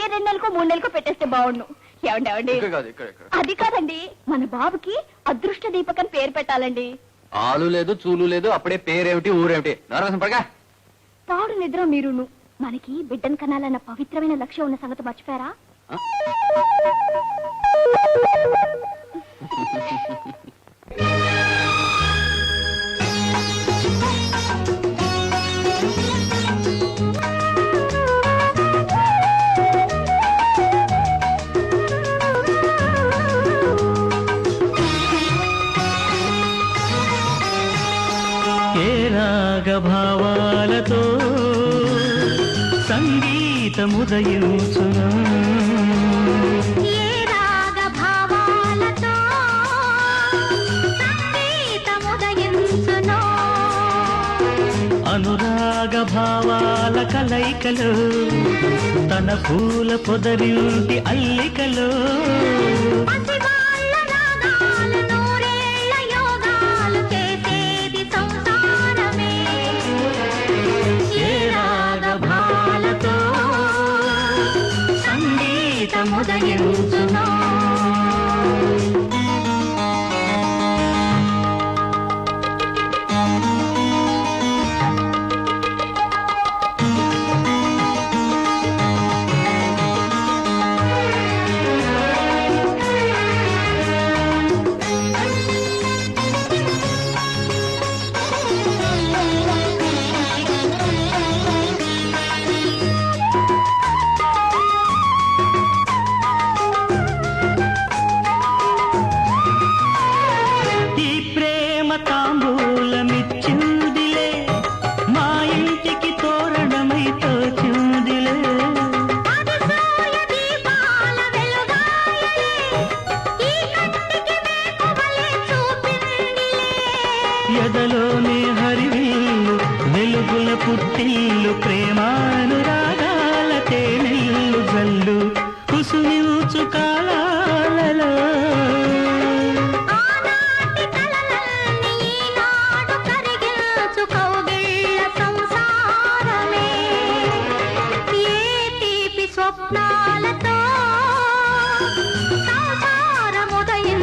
ఏ రెండు నెలలకు మూడు నెలలకు పెట్టేస్తే బాగుండు. ఏమండి ఏమండి? ఇక్కడ కాదు ఇక్కడ ఇక్కడ. అది కాదండి మన బాబుకి అదృష్ట దీపక్ అని పేరు పెట్టాలండి. ఆలు లేదు చూలు లేదు అప్పుడే పేరేమిటి ఊరేమిటి? నరసం పడగా పాడు నిద్ర మీరును. మనకి బిడ్డను కనాలన్న పవిత్రమైన లక్ష్యం ఉన్న సంగతి మర్చిపోయారా? ఏ రాగభావాలతో సంగీతముదయించును. ఏ రాగ భావాలతో సంగీతముదయించునో. అనురాగ భావాల కలయికలు తన పూల పొదరింటి అల్లికలు ఎదలోనే హరివిల్లు వెలుగుల పుట్టిల్లు ప్రేమానురాగాల తేనెల్లు జల్లు కుసుమించు కాలాలలో. స్వప్నాలతో సంసారముదయం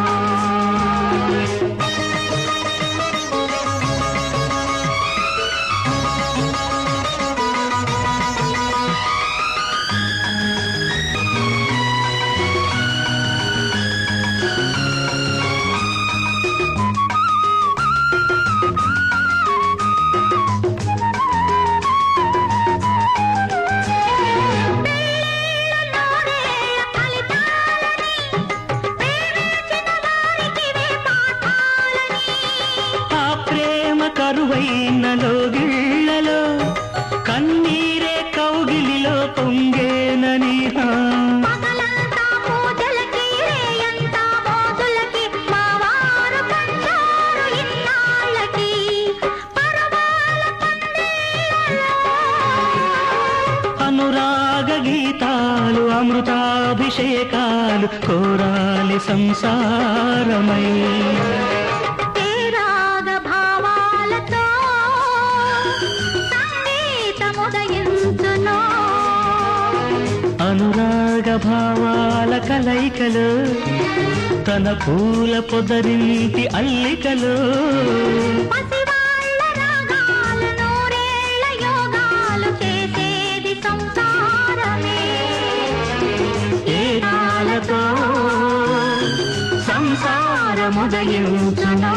వారు పంచారు ఇన్నాళ్ళకి. పరమాల పందిళ్ళలో అనురాగ గీతాలు అమృతాభిషేకాలు కోరాలి సంసారమై. అనురాగ భావాల కలయికలు తన పూల పొదరింటి అల్లికలు. సంసారముదయించునా